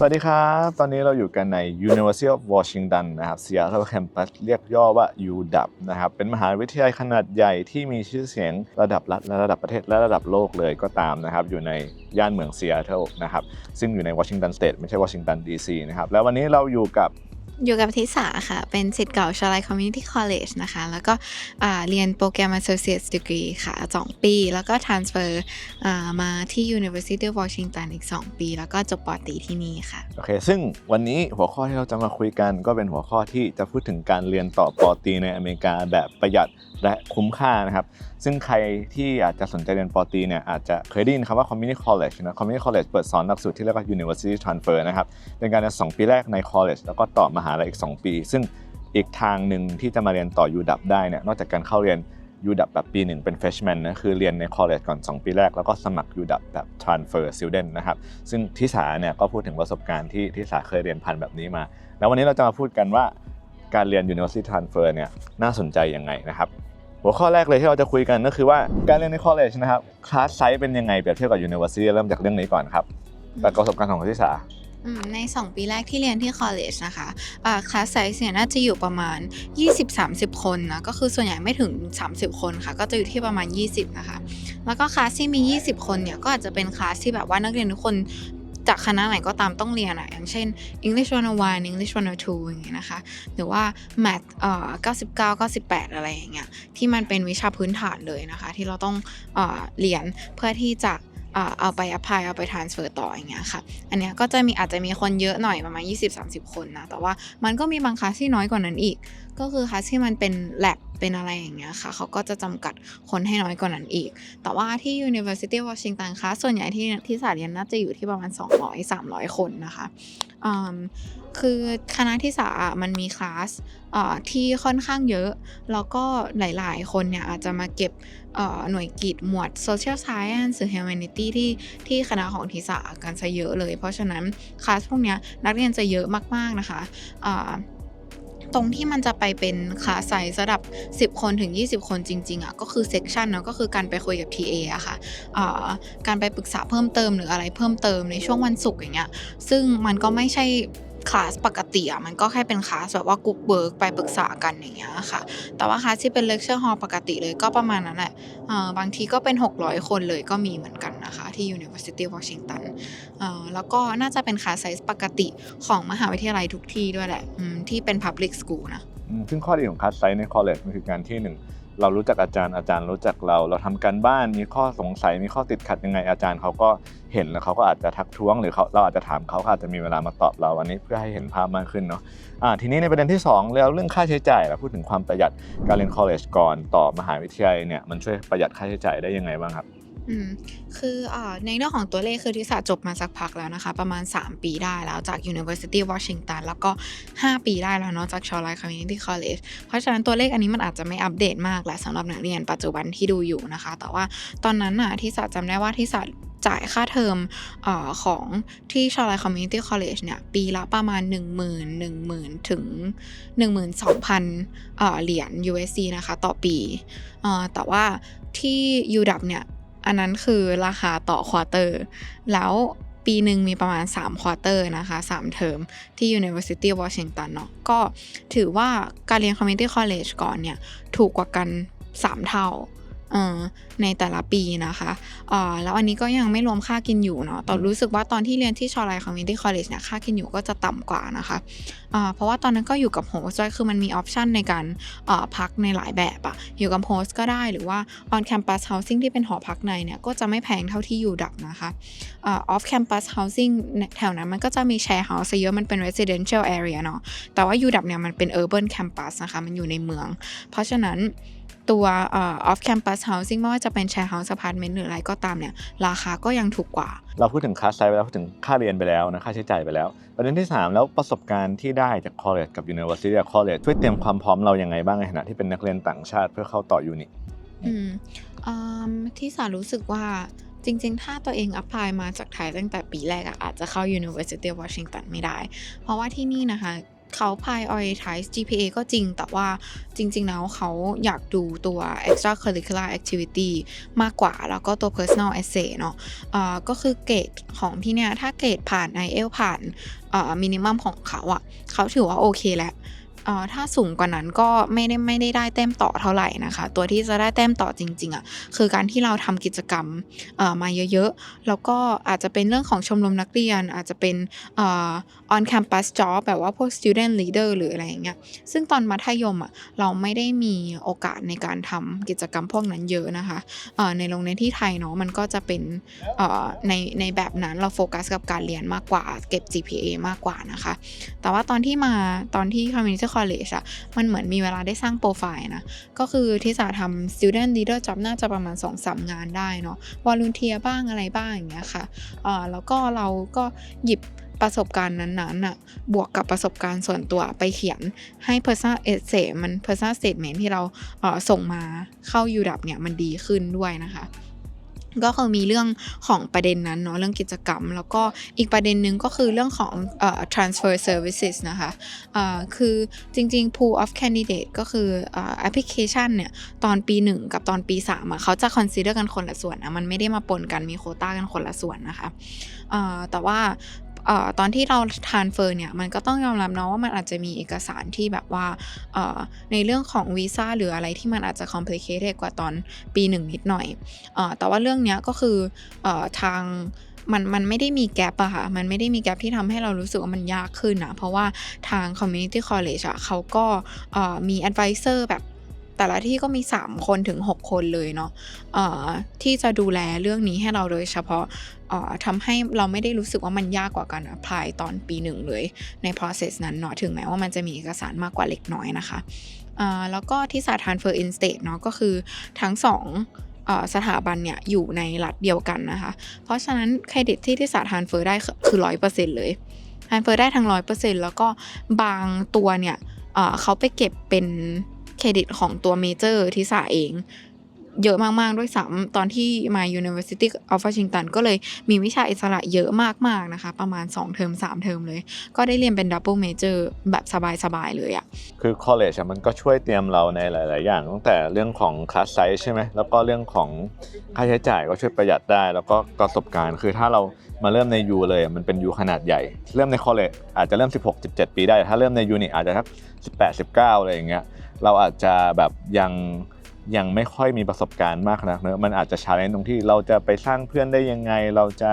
สวัสดีครับ ตอนนี้เราอยู่กันใน University of Washington นะครับ Seattle Campus เรียกย่อว่า UW นะครับ เป็นมหาวิทยาลัยขนาดใหญ่ที่มีชื่อเสียงระดับรัฐและระดับประเทศและระดับโลกเลยก็ตามนะครับ อยู่ในย่านเมือง Seattle นะครับ ซึ่งอยู่ใน Washington State ไม่ใช่ Washington DC นะครับ แล้ววันนี้เราอยู่กับ อยู่กับทิสาค่ะ เป็นสิทธิ์เก่าชาลัยคอมมิชชั่นคอลเลจนะคะ แล้วก็เรียนโปรแกรม Associate Degree ค่ะ 2 ปี แล้วก็ transfer อ่ามาที่ University of Washington อีก 2 ปี แล้วก็จบปอตีที่นี่ค่ะ โอเค ซึ่งวันนี้หัวข้อที่เราจะมาคุยกัน ก็เป็นหัวข้อที่จะพูดถึงการเรียนต่อปอตีในอเมริกาแบบประหยัดและคุ้มค่านะครับ ซึ่งใครที่อาจจะสนใจเรียนปอตีเนี่ยอาจจะเคยได้ยินคำว่า community college นะ community college เปิดสอนหลักสูตรที่เรียกว่า university transfer นะครับ เป็นการเรียน2ปีแรกใน college แล้วก็ต่อมหาลัยอีก 2 ปี ซึ่งอีกทางหนึ่งที่จะมาเรียนต่อ UW ได้เนี่ยนอกจากการเข้าเรียน UW แบบปี 1 เป็น freshman นะคือเรียนใน college ก่อน 2 ปีแรก แล้วก็สมัคร UW แบบ transfer student นะครับ ซึ่งทิสาเนี่ยก็พูดถึงประสบการณ์ที่ทิสาเคยเรียนพันแบบนี้มา แล้ววันนี้เราจะมาพูดกันว่าการเรียน University Transfer เนี่ยน่าสนใจยังไงนะครับ หัวข้อแรกเลยที่เราจะคุยกันก็คือว่าการเรียนใน college นะครับคลาสไซส์เป็นยังไงเปรียบเทียบกับ University เริ่มจากเรื่องนี้ก่อนครับจากประสบการณ์ของทิสาอืมใน 2 ปีแรกที่เรียนที่ college นะคะอ่าคลาสไซส์เนี่ยน่าจะอยู่ประมาณ 20-30 คนนะ ก็คือส่วนใหญ่ไม่ถึง 30 คนค่ะ ก็จะอยู่ที่ประมาณ 20 นะคะ แล้วก็คลาสที่มี 20 คนเนี่ย ก็อาจจะเป็นคลาสที่แบบว่านักเรียนทุกคน จากคณะไหนก็ตามต้องเรียนอะอย่างเช่น English 101 English 102อย่างเงี้ยนะคะ หรือว่า Math เอ่อ99 98 อะไรอย่างเงี้ยที่มันเป็นวิชาพื้นฐานเลยนะคะ ที่เราต้องเอ่อเรียนเพื่อที่จะ เอาไปอภัยเอาไป transfer ต่ออย่างเงี้ยค่ะ อันเนี้ยก็จะมีอาจจะมีคนเยอะหน่อยประมาณ 20-30 คนนะ แต่ว่ามันก็มีบางคลาสที่น้อยกว่านั้นอีก ก็คือคลาสที่มันเป็น lab เป็นอะไรอย่างเงี้ยค่ะ เขาก็จะจำกัดคนให้น้อยกว่านั้นอีก แต่ว่าที่ University of Washington คลาสส่วนใหญ่ที่ที่สาเรียนน่าจะอยู่ที่ประมาณ 200-300 คนนะคะ คือคณะที่สาอะมันมีคลาสที่ค่อนข้างเยอะ แล้วก็หลายๆ คนเนี่ยอาจจะมาเก็บหน่วยกิจหมวด social science หรือ humanity ที่ที่คณะของทิสากันซะเยอะเลย เพราะฉะนั้นคลาสพวกนี้นักเรียนจะเยอะมาก ๆ นะคะะ ตรงที่มันจะไปเป็นคลาสไซส์ระดับ 10 คนถึง 20 คนจริงๆอะก็คือเซกชันเนาะก็คือการไปคุยกับ TA อะค่ะอ่าการไปปรึกษาเพิ่มเติมหรืออะไรเพิ่มเติมในช่วงวันศุกร์อย่างเงี้ยซึ่งมันก็ไม่ใช่ คลาสปกติอะมันก็แค่เป็นคลาสแบบว่ากรุ๊ปเบิร์กไปปรึกษากันอย่างเงี้ยค่ะ แต่ว่าคลาสที่เป็นเลคเชอร์ฮอลปกติเลยก็ประมาณนั้นแหละเอ่อบางทีก็เป็น 600 คนเลยก็มีเหมือนกันนะคะ ที่ University of Washington เอ่อแล้วก็น่าจะเป็นคลาสไซส์ปกติของมหาวิทยาลัยทุกที่ด้วยแหละที่เป็น Public School นะซึ่งข้อดีของคลาสไซส์ใน college มันคือการที่หนึ่ง เรารู้จักอาจารย์อาจารย์รู้จักเรา เราทำการบ้านมีข้อสงสัยมีข้อติดขัดยังไงอาจารย์เขาก็เห็นแล้วเขาก็อาจจะทักท้วง หรือเขาเราอาจจะถามเขาอาจจะมีเวลามาตอบเราอันนี้เพื่อให้เห็นภาพมากขึ้นเนาะอ่าทีนี้ในประเด็นที่สองแล้วเรื่องค่าใช้จ่ายเราพูดถึงความประหยัดการเรียน college ก่อนต่อมหาวิทยาลัยเนี่ยมันช่วยประหยัดค่าใช้จ่ายได้ยังไงบ้างครับ อืมคืออ่าในเรื่องของตัวเลขคือที่สาจบมาสักพักแล้วนะคะ ประมาณ 3 ปีได้แล้วจาก University of Washington แล้วก็ 5 ปีได้แล้วเนาะจาก Charlotte Community College เพราะฉะนั้นตัวเลขอันนี้มันอาจจะไม่อัปเดตมากแหละสำหรับนักเรียนปัจจุบันที่ดูอยู่นะคะ แต่ว่าตอนนั้นน่ะที่สาจำได้ว่าที่สาจ่ายค่าเทอมเออของที่ Charlotte Community College เนี่ย ปีละประมาณ 1 0 0 0 0 1 0,000 ถึง 12,000เอ่อเหรียญ USD นะคะ ต่อปีเอ่อแต่ว่าที่ UW เนี่ย อันนั้นคือราคาต่อควอเตอร์ แล้วปีหนึ่งมีประมาณ 3 ควอเตอร์นะคะ 3 เทอม ที่ University of Washington เนาะก็ถือว่าการเรียน Community College ก่อนเนี่ย ถูกกว่ากัน 3 เท่า ในแต่ละปีนะคะอ่อแล้วอันนี้ก็ยังไม่รวมค่ากินอยู่เนาะตอนรู้สึกว่าตอนที่เรียนที่ชอไลคอมมินิตี้คอลเลจเนี่ยค่ากินอยู่ก็จะต่ำกว่านะคะอ่เพราะว่าตอนนั้นก็อยู่กับโฮสต์ด้วยคือมันมีออปชันในการอ่อพักในหลายแบบอะอยู่กับโฮสต์ก็ได้หรือว่า on campus housing ที่เป็นหอพักในเนี่ยก็จะไม่แพงเท่าที่อยู่ดับนะคะอ่อ off campus housing แถวนั้นมันก็จะมีแชร์เฮาส์เยอะมันเป็น residential area เนาะแต่ว่ายูดับเนี่ยมันเป็น urban campus นะคะมันอยู่ในเมือง เพราะฉะนั้น ตัวเอ่อ off campus housing ไม่ว่าจะเป็น share house apartment หรืออะไรก็ตามเนี่ยราคาก็ยังถูกกว่า เราพูดถึงคลาสไซส์ไปแล้วพูดถึงค่าเรียนไปแล้วนะค่าใช้จ่ายไปแล้ว ประเด็นที่ 3 แล้วประสบการณ์ที่ได้จาก college กับ university กับ college ช่วยเตรียมความพร้อมเรายังไงบ้างในฐานะที่เป็นนักเรียนต่างชาติเพื่อเข้าต่อยูนิอืมอืมที่สารู้สึกว่าจริงๆ ถ้าตัวเอง apply มาจากไทยตั้งแต่ปีแรกอะอาจจะเข้า University of Washington ไม่ได้ เพราะว่าที่นี่นะคะ เขา prioritize GPA ก็จริง แต่ว่าจริง ๆ แล้วเขาอยากดูตัว extracurricular activity มากกว่า แล้วก็ตัว personal essay เนาะะก็คือเกรดของที่เนี่ย ถ้าเกรดผ่าน IELTS ผ่านอ่า minimum ของเขาอะเขาถือว่าโอเคแล้ว อ่าถ้าสูงกว่านั้นก็ไม่ได้ไม่ได้ได้แต้มต่อเท่าไหร่นะคะ ตัวที่จะได้แต้มต่อจริงๆอะคือการที่เราทำกิจกรรมเอ่อมาเยอะๆ แล้วก็อาจจะเป็นเรื่องของชมรมนักเรียน อาจจะเป็นเอ่อ on campus job แบบว่าพวก student leader หรืออะไรอย่างเงี้ยซึ่งตอนมัธยมอะเราไม่ได้มีโอกาสในการทำกิจกรรมพวกนั้นเยอะนะคะเอ่อในโรงเรียนที่ไทยเนาะมันก็จะเป็นเอ่อในในแบบนั้นเราโฟกัสกับการเรียนมากกว่าเก็บ GPA มากกว่านะคะ แต่ว่าตอนที่มาตอนที่ community college อะมันเหมือนมีเวลาได้สร้างโปรไฟล์นะ ก็คือที่สาทำ student leader job น่าจะประมาณ 2-3 งานได้เนาะ volunteer บ้างอะไรบ้างอย่างเงี้ยค่ะเอ่อแล้วก็เราก็หยิบประสบการณ์นั้นๆน่ะ บวกกับประสบการณ์ส่วนตัวไปเขียนให้ personal essay มัน personal statement ที่เราเออส่งมาเข้า UDAP เนี่ยมันดีขึ้นด้วยนะคะ ก็คือมีเรื่องของประเด็นนั้นเนาะเรื่องกิจกรรม แล้วก็อีกประเด็นหนึ่งก็คือเรื่องของเอ่อ transfer services นะคะเอ่อคือจริงๆ pool of candidate ก็คือเอ่อ application เนี่ยตอนปี 1 กับตอนปี3อะเขาจะ consider กันคนละส่วนอะมันไม่ได้มาปนกันมีโคต้ากันคนละส่วนนะคะเอ่อแต่ว่า ออตอนที่เรา transfer เนี่ยมันก็ต้องยอมรับเนาะว่ามันอาจจะมีเอกสารที่แบบว่าในเรื่องของวีซ่าหรืออะไรที่มันอาจจะ complicated กว่าตอนปี1นิดหน่อยอแต่ว่าเรื่องเนี้ยก็คืออทางมันมันไม่ได้มีแกลบอะค่ะ มันไม่ได้มีแกลบที่ทำให้เรารู้สึกว่ามันยากขึ้นนะเพราะว่าทาง community college อะเขาก็เอ่อมี advisor แบบแต่ละที่ก็มี 3 คนถึง 6 คนเลยเนาะเอ่อที่จะดูแลเรื่องนี้ให้เราโดยเฉพาะ ทำให้เราไม่ได้รู้สึกว่ามันยากกว่าการ apply ตอนปีหนึ่งเลยใน process นั้นเนาะถึงแม้ว่ามันจะมีเอกสารมากกว่าเล็กน้อยนะคะแล้วก็ที่สา transfer in state เนาะก็คือทั้งสองสถาบันเนี่ยอยู่ในรัฐเดียวกันนะคะ เพราะฉะนั้นเครดิตที่ที่สาทานเฟอร์ได้คือร้อยเปอร์เซ็นต์เลยทานเฟอร์ได้ทั้งร้อยเปอร์เซ็นต์แล้วก็บางตัวเนี่ยเอ่อเขาไปเก็บเป็นเครดิตของตัวเมเจอร์ที่สาเอง เยอะมากๆด้วยซ้ำตอนที่มา University of Washington ก็เลยมีวิชาอิสระเยอะมากๆนะคะ ประมาณ 2 เทอม 3 เทอมเลย ก็ได้เรียนเป็น double major แบบสบายๆเลยอะคือ college มันก็ช่วยเตรียมเราในหลาย ๆ อย่าง ตั้งแต่เรื่องของ class size ใช่ไหมแล้วก็เรื่องของค่าใช้จ่ายก็ช่วยประหยัดได้ แล้วก็ประสบการณ์ คือถ้าเรามาเริ่มใน U เลยมันเป็น U ขนาดใหญ่ เริ่มใน college อาจจะเริ่ม 16 17 ปีได้ ถ้าเริ่มใน U นี่อาจจะสัก18 19อะไรอย่างเงี้ยเราอาจจะแบบยัง ยังไม่ค่อยมีประสบการณ์มากนักเนอะมันอาจจะชาเลนจ์ตรงที่เราจะไปสร้างเพื่อนได้ยังไง เราจะ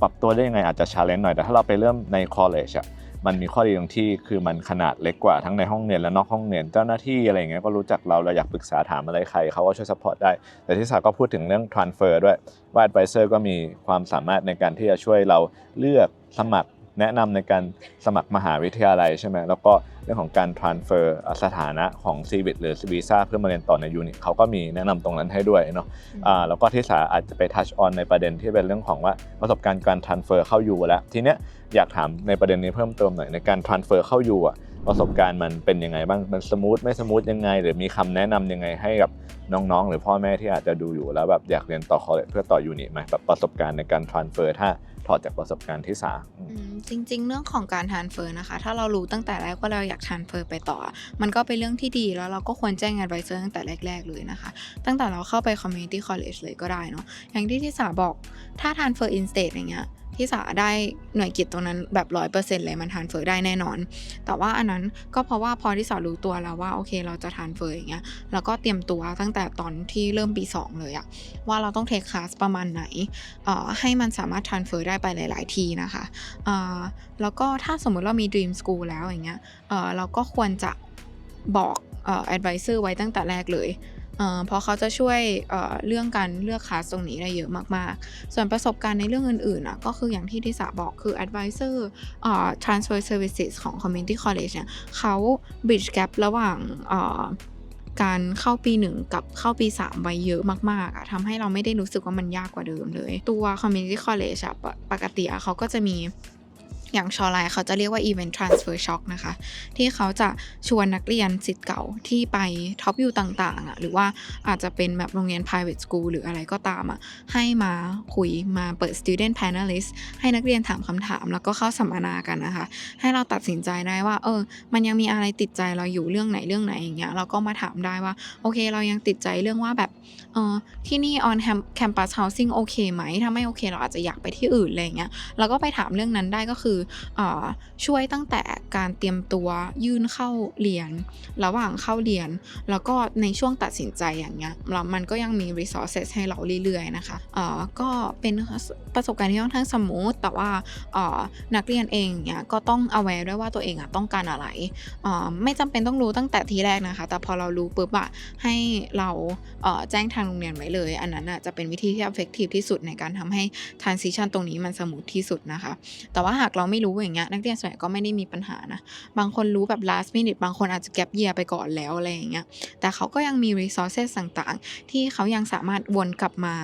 ปรับตัวได้ยังไงอาจจะชาเลนจ์หน่อยแต่ถ้าเราไปเริ่มใน college อะมันมีข้อดีตรงที่คือมันขนาดเล็กกว่าทั้งในห้องเรียนและนอกห้องเรียนเจ้าหน้าที่อะไรอย่างเงี้ยก็รู้จักเราเราอยากปรึกษาถามอะไรใครเขาก็ช่วย support ได้ แต่ที่สาก็พูดถึงเรื่อง transfer ด้วยว่า advisor ก็มีความสามารถในการที่จะช่วยเราเลือกสมัคร แนะนำในการสมัครมหาวิทยาลัยใช่ไหมแล้วก็เรื่องของการ transfer สถานะของ c v i t หรือ visa เพื่อมาเรียนต่อในยูนิเขาก็มีแนะนำตรงนั้นให้ด้วยเนาะอ่าแล้วก็ที่สาอาจจะไป touch on ในประเด็นที่เป็นเรื่องของว่าประสบการณ์การ transfer เข้ายูแล้วทีเนี้ยอยากถามในประเด็นนี้เพิ่มเติมหน่อยในการ transfer เข้ายูอะ ประสบการณ์มันเป็นยังไงบ้าง มันสมูทไม่สมูทยังไง หรือมีคำแนะนำยังไงให้กับน้องๆ หรือพ่อแม่ที่อาจจะดูอยู่แล้วแบบอยากเรียนต่อ college เพื่อต่อยูนิไหมแบบประสบการณ์ในการ transfer ถ้าถอดจากประสบการณ์ที่สามจริง ๆ เรื่องของการทานเฟอร์นะคะ ถ้าเรารู้ตั้งแต่แรกว่าเราอยากทานเฟอร์ไปต่อ มันก็เป็นเรื่องที่ดีแล้วเราก็ควรแจ้ง advisor ตั้งแต่แรก ๆ เลยนะคะ ตั้งแต่เราเข้าไป community college เลยก็ได้เนาะอย่างที่ที่สาบอกถ้าทานเฟอร์ in state อย่างเงี้ย ที่สาได้หน่วยกิจตรงนั้นแบบร้อยเปอร์เซ็นต์เลยมันทานเฟอร์ได้แน่นอน แต่ว่าอันนั้นก็เพราะว่าพอที่สารู้ตัวแล้วว่าโอเคเราจะทานเฟอร์อย่างเงี้ยแล้วก็เตรียมตัวตั้งแต่ตอนที่เริ่มปี 2 เลยอะว่าเราต้องเทคคลาสประมาณไหนเอ่อให้มันสามารถ transfer ได้ไปหลาย ๆ ทีนะคะเอ่อแล้วก็ถ้าสมมุติเรามี dream school แล้วอย่างเงี้ยเอ่อเราก็ควรจะบอกเอ่อ advisor ไว้ตั้งแต่แรกเลย เพราะเขาจะช่วยเเรื่องการเลือกคลาสตรงนี้ได้เยอะมากๆ ส่วนประสบการณ์ในเรื่องอื่นๆก็คืออย่างที่ทิสาบอกคือ advisor อ transfer services ของ community college เนี่ยเขา bridge gap ระหว่างการเข้าปี 1 กับเข้าปี 3 ไว้เยอะมากๆอะทำให้เราไม่ได้รู้สึกว่ามันยากกว่าเดิมเลย ตัว community college ปกปกติอะเขาก็จะมี อย่างชอไลเขาจะเรียกว่า Event Transfer Shock นะคะ ที่เขาจะชวนนักเรียนสิทธิ์เก่าที่ไปท็อปยูต่างๆอะหรือว่าอาจจะเป็นแบบโรงเรียน private school หรืออะไรก็ตามอะให้มาคุยมาเปิด student panelist ให้นักเรียนถามคำถาม แล้วก็เข้าสัมมนากันนะคะ ให้เราตัดสินใจได้ว่า เออ มันยังมีอะไรติดใจเราอยู่เรื่องไหนเรื่องไหนอย่างเงี้ยเราก็มาถามได้ว่า โอเค เรายังติดใจเรื่องว่าแบบเออที่นี่ on campus housing โอเคไหม ถ้าไม่โอเคเราอาจจะอยากไปที่อื่นอะไรอย่างเงี้ยเราก็ไปถามเรื่องนั้นได้ก็คืออช่วยตั้งแต่การเตรียมตัวยื่นเข้าเรียน ระหว่างเข้าเรียน แล้วก็ในช่วงตัดสินใจอย่างเงี้ยแล้วมันก็ยังมี resources ให้เราเรื่อยๆนะคะเออก็เป็นประสบการณ์ที่ค่อนข้างสมูทแต่ว่าออนักเรียนเองเนี่ยก็ต้อง aware ด้วยว่าตัวเองอะต้องการอะไรออไม่จำเป็นต้องรู้ตั้งแต่ทีแรกนะคะ แต่พอเรารู้ปุ๊บอะให้เราเออแจ้งทางางโรงเรียนไว้เลย อันนั้นอะจะเป็นวิธีที่ effective ที่สุดในการทำให้ transition ตรงนี้มันสมูทที่สุดนะคะ แต่ว่าหากเราไม่รู้อย่างเงี้ยนักเรียนส่วนใหญ่ก็ไม่ได้มีปัญหานะ บางคนรู้แบบ last minute บางคนอาจจะ gap year ไปก่อนแล้วอะไรอย่างเงี้ย แต่เขาก็ยังมี resources ต่างๆ ที่เขายังสามารถวนกลับมา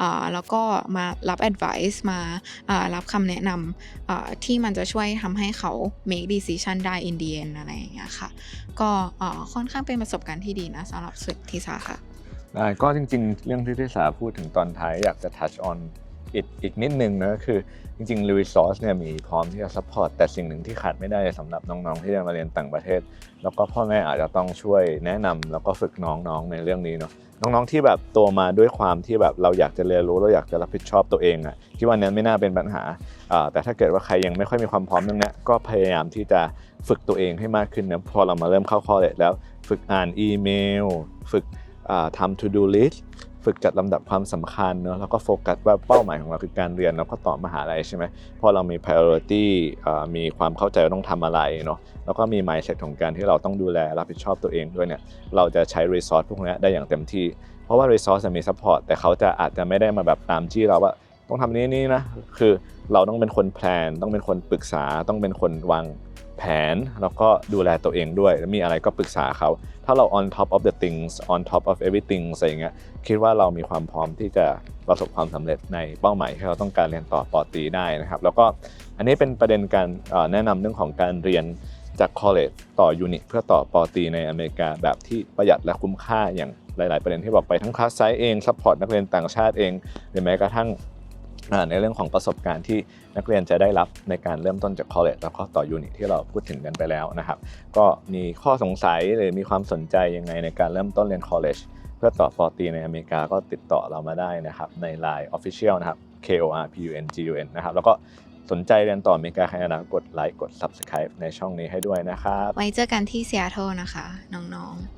อ่อแล้วก็มารับ advice มาอ่อรับคำแนะนำอ่อที่มันจะช่วยทำให้เขา make decision ได้ in the end อะไรอย่างเงี้ยค่ะ ก็อ่อค่อนข้างเป็นประสบการณ์ที่ดีนะสำหรับสุดทิสาค่ะ ได้ก็จริงๆ เรื่องที่ทิสาพูดถึงตอนท้ายอยากจะ touch on อีกอีกนิดนึงนะคือจริงๆ resource เนี่ยมีพร้อมที่จะ support แต่สิ่งหนึ่งที่ขาดไม่ได้สำหรับน้องๆ ที่จะมาเรียนต่างประเทศ แล้วก็พ่อแม่อาจจะต้องช่วยแนะนำแล้วก็ฝึกน้องๆ ในเรื่องนี้เนาะน้องๆ ที่แบบโตมาด้วยความที่แบบเราอยากจะเรียนรู้เราอยากจะรับผิดชอบตัวเองอะคิดว่านั้นไม่น่าเป็นปัญหา แต่ถ้าเกิดว่าใครยังไม่ค่อยมีความพร้อมเรื่องนี้ก็พยายามที่จะฝึกตัวเองให้มากขึ้นนะพอเรามาเริ่มเข้าคอเลจแล้ว ฝึกอ่านอีเมล ฝึก ทำ to do list ฝึกจัดลำดับความสำคัญเนอะแล้วก็โฟกัสว่าเป้าหมายของเราคือการเรียนแล้วก็ต่อมหาลัยใช่ไหมพอเรามี priority อ่ามีความเข้าใจว่าต้องทำอะไรเนาะแล้วก็มี mindset ของการที่เราต้องดูแลรับผิดชอบตัวเองด้วยเนี่ยเราจะใช้ resource พวกนี้ได้อย่างเต็มที่ เพราะว่า resource จะมี support แต่เขาจะอาจจะไม่ได้มาแบบตามจี้เราว่าต้องทำนี้นี่นะคือเราต้องเป็นคนแพลนต้องเป็นคนปรึกษาต้องเป็นคนวาง แผน แล้วก็ดูแลตัวเองด้วยแล้วมีอะไรก็ปรึกษาเขา ถ้าเรา on top of the things on top of everything อะไรเงี้ยคิดว่าเรามีความพร้อมที่จะประสบความสำเร็จในเป้าหมายที่เราต้องการเรียนต่อปอตีได้นะครับ แล้วก็อันนี้เป็นประเด็นการแนะนำเรื่องของการเรียนจาก college ต่อยูนิตเพื่อต่อปอตีในอเมริกาแบบที่ประหยัดและคุ้มค่าอย่างหลาย ๆ ประเด็นที่บอกไปทั้งคลาสไซส์เองซัพพอร์ตนักเรียนต่างชาติเองหรือแม้กระทั่ง ในเรื่องของประสบการณ์ที่นักเรียนจะได้รับในการเริ่มต้นจาก college แล้วก็ต่อยูนิตที่เราพูดถึงกันไปแล้วนะครับ ก็มีข้อสงสัยหรือมีความสนใจยังไงในการเริ่มต้นเรียน college เพื่อต่อปอตีในอเมริกาก็ติดต่อเรามาได้นะครับ ใน Line Official นะครับ K O R P U N G U N นะครับ แล้วก็สนใจเรียนต่ออเมริกาแคนาดากดไลค์กด Subscribe ในช่องนี้ให้ด้วยนะครับ ไว้เจอกันที่เซีแอตเทิลนะคะ น้องๆ